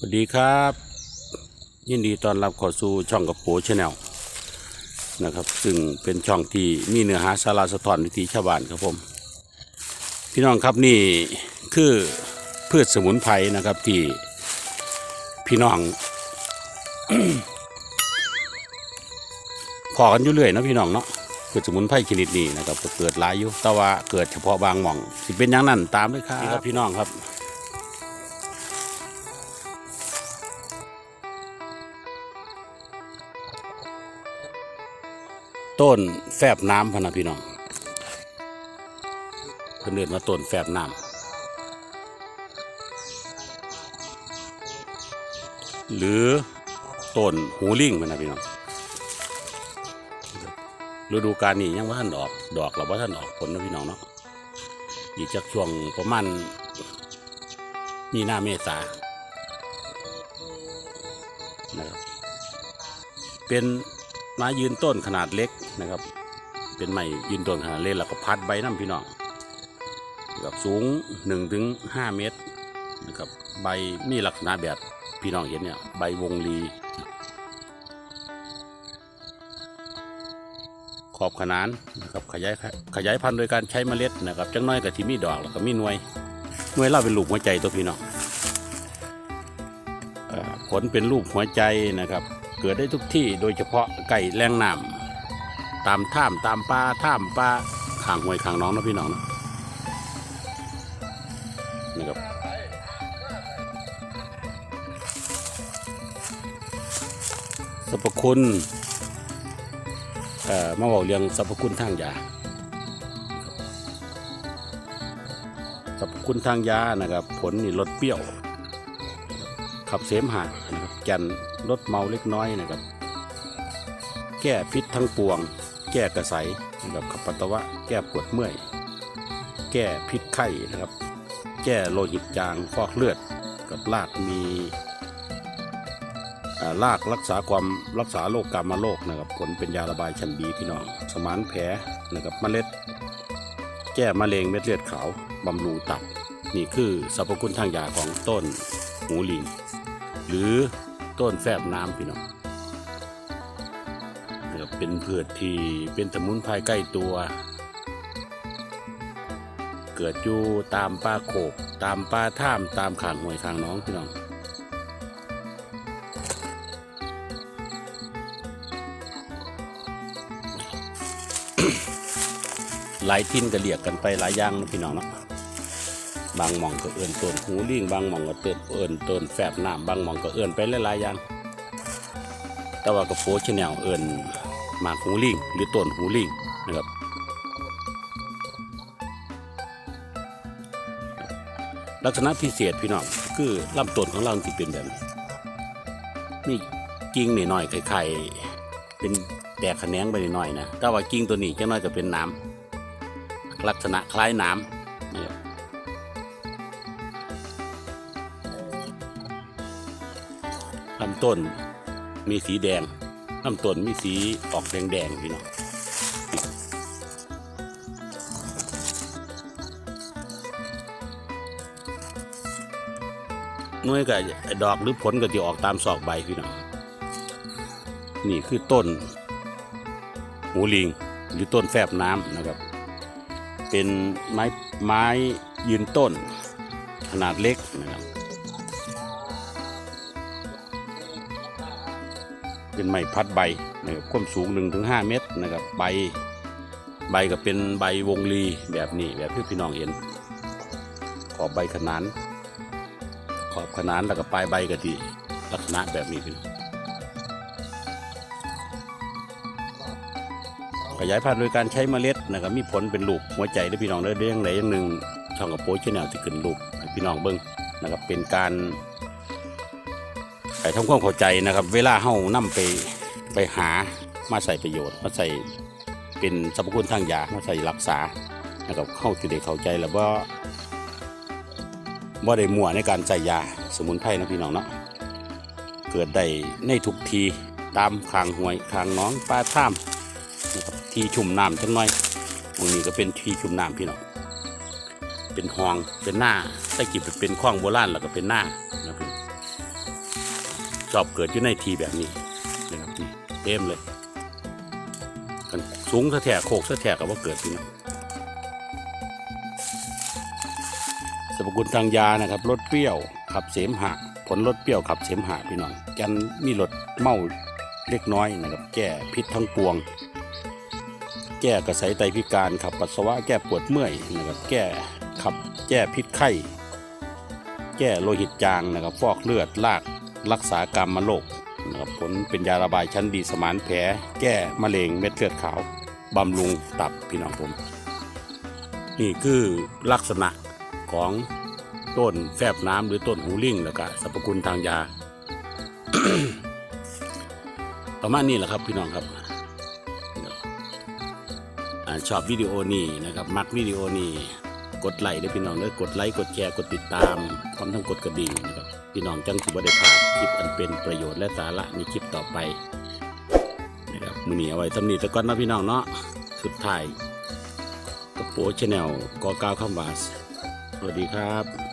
สวัสดีครับ ยินดีต้อนรับเข้าสู่ช่องกับโปชแนลนะครับ ซึ่งเป็นช่องที่มีเนื้อหาสาระสะท้อนวิถีชาวบ้านครับผม พี่น้องครับนี่คือพืชสมุนไพรนะครับที่พี่น้องพอกันอยู่เรื่อยเนาะพี่น้องเนาะพืชสมุนไพรชนิดนี้นะครับก็เกิดหลายอยู่แต่ว่าเกิดเฉพาะบางหม่องสิเป็นอย่างนั้นตามเลยครับนี่ครับพี่น้องครับ ต้นแฝบน้ำพนะพี่น้องเพิ่นเดินมาต้นแฝบน้ำหรือต้นหูลิงพนะพี่น้องฤดูกาลนี้ยังว่าท่านออกดอกหรือว่าท่านออกผลนะพี่น้องเนาะอีกจากช่วงประมาณมีหน้าเมษานะครับเป็น ไม้ยืนต้นขนาดเล็กนะครับ เป็นไม้ยืนต้นขนาดเล็กแล้วก็พัดใบน้ำพี่น้องกับสูง1-5ถึงเมตรนะครับใบมีลักษณะแบบพี่น้องเห็นเนี่ยใบวงรีขอบขนานนะครับขยายขยายพันธุ์โดยการใช้เมล็ดนะครับจังน้อยกับที่มีดอกแล้วก็มีหน่วยหน่วยเล่าเป็นลูกหัวใจตัวพี่น้องผลเป็นรูปหัวใจนะครับ เกิดได้ทุกที่โดยเฉพาะไก่แรงน้ำตามถ้ำตามป่าถ้ำป่าข้างห้วยข้างน้องนะพี่น้องนะนี่ครับสรรพคุณเอ่อมาบอกเรื่องสรรพคุณทางยาสรรพคุณทางยานะครับ ผลนี่ลดเปรี้ยว ขับเสมหะนะครับแก่นลดเมาเล็กน้อยนะครับ แก้พิษทั้งปวง แก้กระใสนะครับขับปัสสาวะแก้ปวดเมื่อย แก้พิษไข้นะครับ แก้โลหิตจางฟอกเลือด กับรากมีอ่ากรักษาความรักษาโรคกามาโรคนะครับผลเป็นยาระบายชั้นดีพี่น้อง สมานแผลนะครับเมล็ด แก้มะเร็งเม็ดเลือดขาวบำรุงตับ นี่คือสรรพคุณทางยาของต้นหูลิง หรือต้นแฝบน้ำพี่น้องเนี่ยเป็นพืชที่เป็นสมุนไพรใกล้ตัว เกิดอยู่ตามป่าโขกตามป่าท่ามตามขางห้วยขางน้องพี่น้องหลายทิ้นก็เรียกกันไปหลายอย่างนะพี่น้องเนาะ บางหม่องก็เอื่นต้นหูลิงบางหม่องก็เตินเอื่นต้นแฝบน้ำบางหม่องก็เอื่นไปหลายๆอย่าง แต่ว่ากระโปชแนลเอื่นหมากหูลิงหรือต้นหูลิงนะครับลักษณะพิเศษพี่น้องคือลำต้นของเราที่เป็นแบบนี้มีกิ่งหน่อยๆไข่ๆเป็นแตกแขนงไปหน่อยนะแต่ว่ากิ่งตัวนี้จะน้อยก็เป็นน้ำลักษณะคล้ายน้ำนะครับ ลำต้นมีสีแดงลำต้นมีสีออกแดงๆพี่น้องน่วยกับดอกหรือผลก็จะออกตามศอกใบพี่น้องนี่คือต้นหูลิงหรือต้นแฝบน้ำนะครับ เป็นไม้ไม้ยืนต้นขนาดเล็กนะครับ เป็นไม้พัดใบนะครับความสูง 1-5 เมตรนะครับใบใบก็เป็นใบวงลีแบบนี้แบบที่พี่น้องเห็น ขอบใบขนาน ขอบขนานแล้วก็ปลายใบก็ที่ลักษณะแบบนี้พี่น้องขยายพันธุ์โดยการใช้เมล็ดนะครับมีผลเป็นลูกหัวใจได้พี่น้องได้เรื่องไหนอย่างหนึ่งช่องกับโป้ชแนลที่ขึ้นลูกพี่น้องเบิ้งนะครับเป็นการ ไปทำความเข้าใจนะครับ เวลาเฮานํไปไปหามาใส่ประโยชน์ มาใส่เป็นสรรพคุณทางยามาใส่รักษานะครับเข้าจุดได้เข้าใจแล้วว่าบ่ได้มั่วในการใส่ยาสมุนไพรนะพี่น้องเนาะเกิดได้ในทุกทีตามคางห้วยคางน้องปลาท่ามนะครับที่ชุ่มน้ำจังน้อยตรงนี้ก็เป็นที่ชุ่มน้ำพี่น้องเป็นห้องเป็นหน้าใต้กิบเป็นคลองโบราณแล้วก็เป็นหน้านะพี่ ชอบเกิดอยู่ในทีแบบนี้นะครับนี่เต็มเลยกันสูงสะแถกโคกสะแถกกับว่าเกิดพี่น้องสรรพคุณทางยานะครับลดเปรี้ยวขับเสมหะผลลดเปรี้ยวขับเสมหะพี่น้องแกนมีลดเมาเล็กน้อยนะครับ แก้พิษทั้งปวง แก้กระสายไตพิการขับปัสสาวะแก้ปวดเมื่อยนะครับแก้ขับแก้พิษไข้ แก้โลหิตจางนะครับ ฟอกเลือดลาก รักษากรรมโรคนะครับผลเป็นยาระบายชั้นดีสมานแผลแก้มะเร็งเม็ดเลือดขาวบำรุงตับพี่น้องผม นี่คือลักษณะของต้นแฟบน้ำหรือต้นหูลิ่งแล้วก็สรรพคุณทางยา ประมาณนี้แหละครับพี่น้องครับอชอบวิดีโอนี้นะครับ มักวิดีโอนี้กดไลค์ด้วยพี่น้องเลยกดไลค์กดแชร์กดติดตามพร้อมทั้งกดกระดิ่งนะครับพี่น้องจังสิบได้พลาด คลิปอันเป็นประโยชน์และสาระในคลิปต่อไปนะครับมือนีเอาไว้สำนีตะก้อนนะพี่น้องเนาะสุดท้ายกระโปรงชาแนลกอกาวข้ามวาสสวัสดีครับ